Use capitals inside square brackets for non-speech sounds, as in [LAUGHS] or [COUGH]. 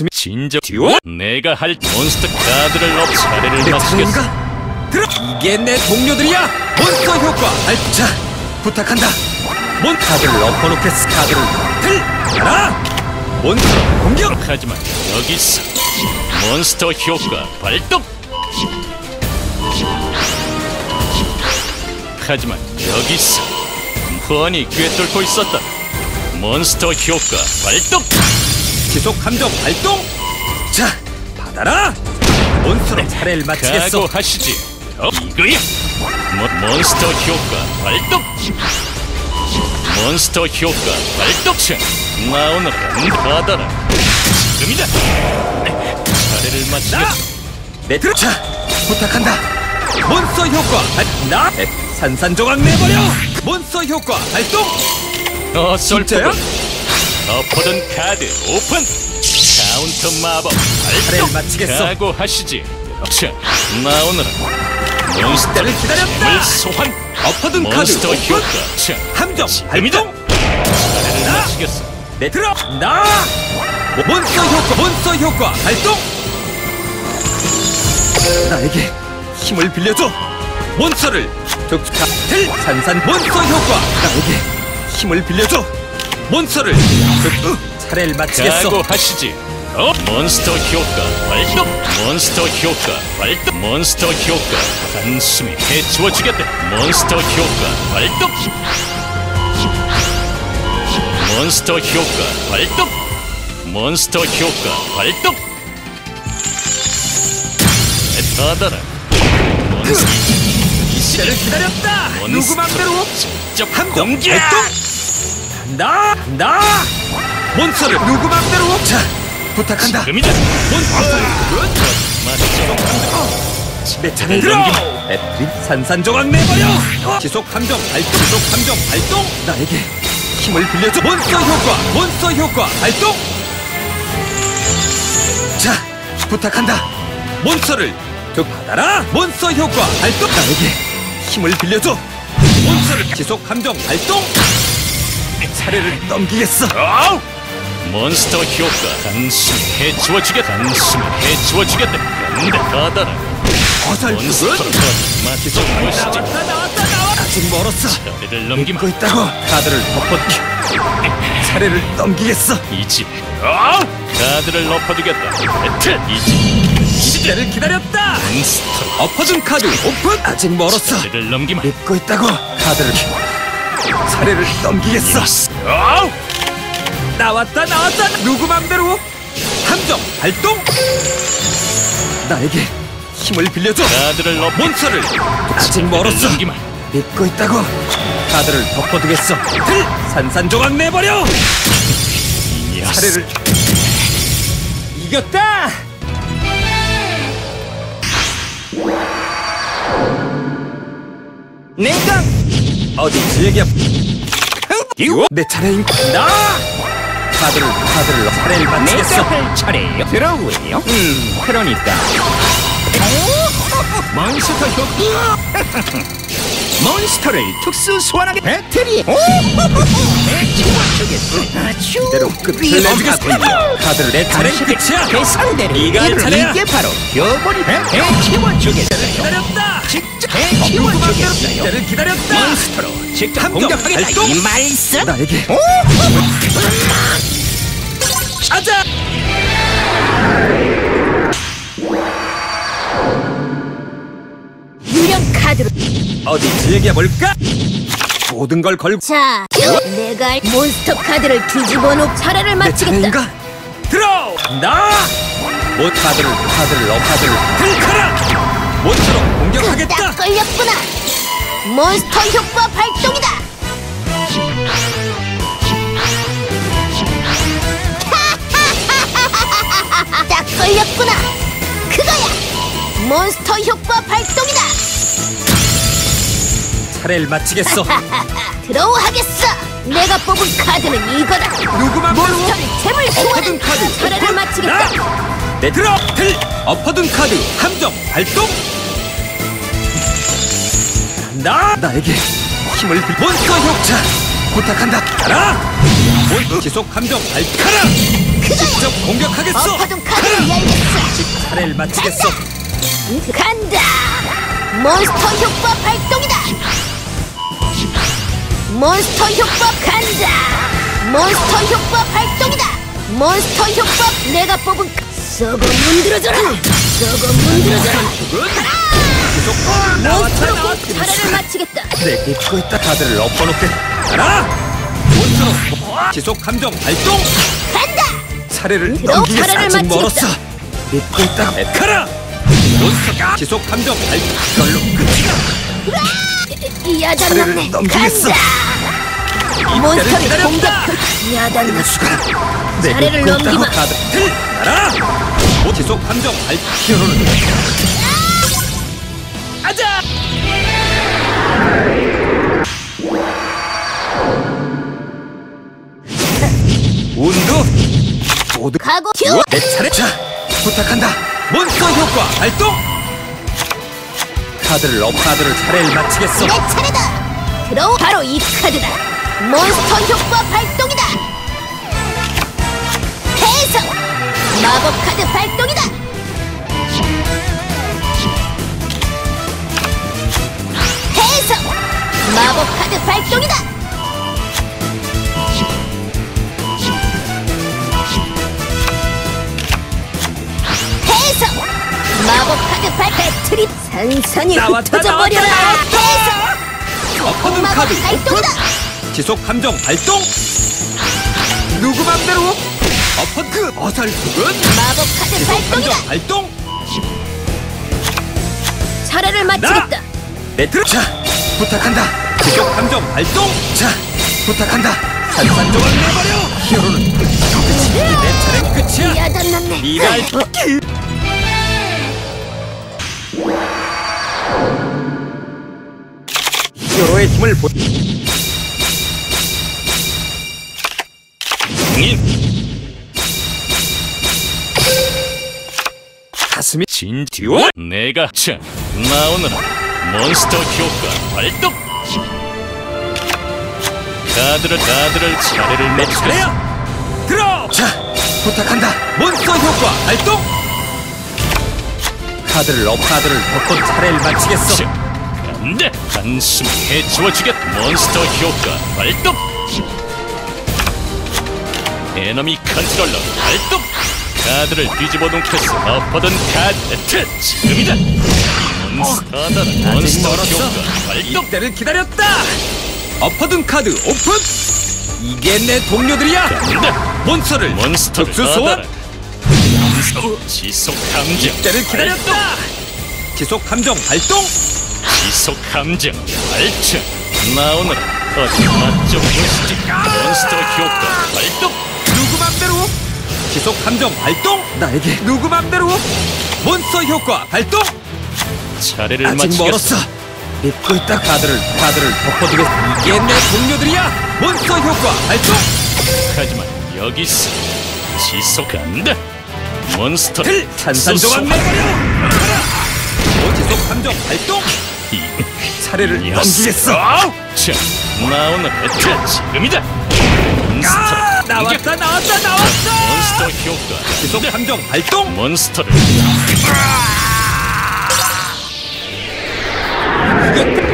가슴이 진정 듀오? 내가 할 몬스터 카드를 넣 차례를 차례인가? 들어! 이게 내 동료들이야! 몬스터 효과! 알- 자, 부탁한다! 몬 카드를 엎어놓겠어 카드를 들어라! 몬스터 공격! 하지만 여기 있어 몬스터 효과 발동 하지만 여기 있어 뻔히 꿰뚫고 있었다 몬스터 효과 발동 지속 감정 발동! 자, 받아라! 몬스터로 차례를 마치겠어 각오하시지 어, 이거야 모, 몬스터 효과 발동 몬스터 효과 발동 나 오늘은 받아라 지금이다 차례를 나! 마치겠어 내 들어! 자, 부탁한다! 몬스터 효과 발... 나! 에, 산산조각 내버려! 몬스터 효과 발동! 어설프군 진짜야? 엎어둔 카드 오픈 카운터 마법 발동 마치겠어. 각오하시지 자, 나 오늘은 몬스터를 때를 기다렸다. 힘을 소환 엎어둔 카드 몬스터 오픈! 효과 자, 함정 지금이다 발동! 차례를 나! 마치겠어 내 들어! 나! 몬스터 효과 몬스터 효과 발동! 나에게 힘을 빌려줘! 몬스터를 들 산산 몬스터 효과 나에게 힘을 빌려줘! 몬스터를. 득 차례를 마치겠어 각오하시지. 어? 몬스터 효과 발동. 몬스터 효과 발동. 몬스터 효과 단숨에 해치워 주겠다. 몬스터 효과 발동. 몬스터 효과 발동. 몬스터 효과 발동. 받아라. 몬스터. 때를 기다렸다! 누구 맘대로? 직접 함정 공격 발동! 나! 나! 몬스터를 누구 맘대로 자 부탁한다. 지금이다 몬스터를 맞죠 내 차례 들어! 넘기마 배틀 산산조각 내버려! 지속 함정 발동 지속 함정 발동! 나에게 힘을 빌려줘. 몬스터 효과 몬스터 효과 발동! 자 부탁한다. 몬스터를 득 받아라! 몬스터 효과 발동! 나에게 힘을 빌려줘. 몬스터를 지속 함정 발동! 내 차례를 넘기겠어. 아우! 몬스터 효과 단숨에 해치워주겠다 단숨에 해치워주겠다 근데 맞춰 보시지. 나왔다 나왔다 나왔다. 아직 멀었어. 차례를 넘기마 믿고 있다고. 카드를 덮어두게. 차례를 넘기겠어. 이지 아우! 카드를 엎어두겠다. 배틀 이지 시대를 기다렸다. 몬스터 엎어둔 카드 오픈? 아직 멀었어. 차례를 넘기마 믿고 있다고. 카드를 차례를 넘기겠어. 아우! 나왔다 나왔다. 누구 맘대로? 함정 발동. 나에게 힘을 빌려줘. 카드를 엎어 몬스터를 아직 멀었어. 믿고 있다고. 카드를 덮어두겠어. 들 산산조각 내버려. 이 차례를 이겼다. 내가 어디 즐겨 내 차례인 나 카드를 카드를 차례를 마치겠어 할 차례예요. 들어오요. 음, 그러니까. 몬스터 효과. [LAUGHS] 몬스터를 특수 소환하게 배틀이. 아주 대로 끝을 내주겠어 카드를 내 차례인 끝이야. 네가 할 차례야. 이게 바로 교본이 해치워주겠어요. 기다렸다. 직접 기다렸다. 몬스터로 직접 함정 공격하겠다. 이 말씀. 나에게. 찾아. 유령 카드로 어디 즐겨볼까 모든 걸 걸고 자 내가 할 몬스터 카드를 뒤집어 놓 차례를 내 마치겠다 차례인가? 들어! 나! 못 카드를 카드를 넣어 카드를 들카라! 모처럼 딱 공격하겠다! 걸렸구나 몬스터 효과 발동이다 [LAUGHS] 딱 걸렸구나 그거야 몬스터 효과 발동이다 차례를 마치겠어 [LAUGHS] 들어오 하겠어 내가 뽑은 카드는 이거다 누구 맘대로 몬스터를 재물 엎어둔 소환한 카드 차례를! 마치겠다 나! 내 들어! 들! 엎어둔 카드 함정 발동! 나! 나에게 힘을 빌 몬스터 효자 부탁한다 가라! 몬 지속 감정 발카라 직접 공격하겠어 엎어둔 카드를 열겠어 차례를 마치겠어 간다 몬스터 효과 몬스터 효과 간다. 몬스터 효과 발동이다. 몬스터 효과 내가 뽑은 카- 썩어 문드러져라. 썩어 문드러져라. 나왔다 몬스터로 나왔다 차례를 마치겠다. 내 있다 카드를 엎어놓겠다 가라! 몬스터로 지속 감정 발동! 간다! 차례를 아직 마치겠다. 멀었어. 믿고 있다 에카라! 몬스터 지속 감정 발동! 이걸로 끝이다 넘기겠어. 간다 몬스터를 기다렸다. 공격! 야단났어 수가 내 차례를 믿고 있다고 넘기마. 카드 들 가라 지속 감정 발 히어로는 아자! 운도 모두 가고 큐내 차례! 자 부탁한다. 몬스터 효과 발동! 카드를 업 카드를 차례를 마치겠어. 내 차례다! 들어 바로 이 카드다 몬스터 효과 발동이다! 해석 마법 카드 발동이다! 해석 마법 카드 발동이다! 해석 마법 카드 발 배틀이 산산이 나왔다, 흩어져 버려라! 나왔다, 해석 엎어둔 마법 카드 발동이다 지속 감정 발동. 누구 맘대로? 엎어그 어설프군 마법 카드 지속 발동이다. 발동. 차례를 마치겠다. 네트 자 부탁한다. 지속 감정 발동. 자 부탁한다. 산산조각 내버려. 히어로는 내 차례 끝이야. 야단났네. 이랄 히어로의 힘을 보 인. 가슴이 진듀얼 내가 자 나오너라 몬스터 효과 발동! 카드를 카드를 차례를 내 마치겠어 차례야! 들어! 자 부탁한다. 몬스터 효과 발동! 카드를 업 카드를 덮고 차례를 마치겠어. 자, 간다. 한숨 해치워주겠다 몬스터 효과 발동 에너미 컨트롤러 발동 카드를 뒤집어 놓겠어 엎어둔 카드 트 지금이다. 몬스터다 아직 몬스터 효과 발동 이때를 기다렸다! 엎어둔 카드 오픈! 이게 내 동료들이야! 간다. 몬스터를 특수 소환 몬스터 지속 감정 이때를 기다렸다! 지속 감정 발동! 지속 감정 발전 나오너라 어디 맛좀 보시지. 몬스터 효과 발동 맘대로 지속 감정 발동? 나에게. 누구 맘대로 몬스터 효과 발동? 차례를 아직 마치겠어. 멀었어. 믿고 있다 카드를. 카드를 덮어두겠어 이게 내 동료들이야. 몬스터 효과 발동! 하지만 여기 있어. 지속 간다 몬스터 틀 산산조각 내버려. 오 지속 감정 발동! 차례를 넘기겠어. 자 나오너라 자 지금이다. 몬스터 아, 나왔다 나왔다 나왔다! 몬스터 효과 지속 간다. 감정 발동! 몬스터를. 이것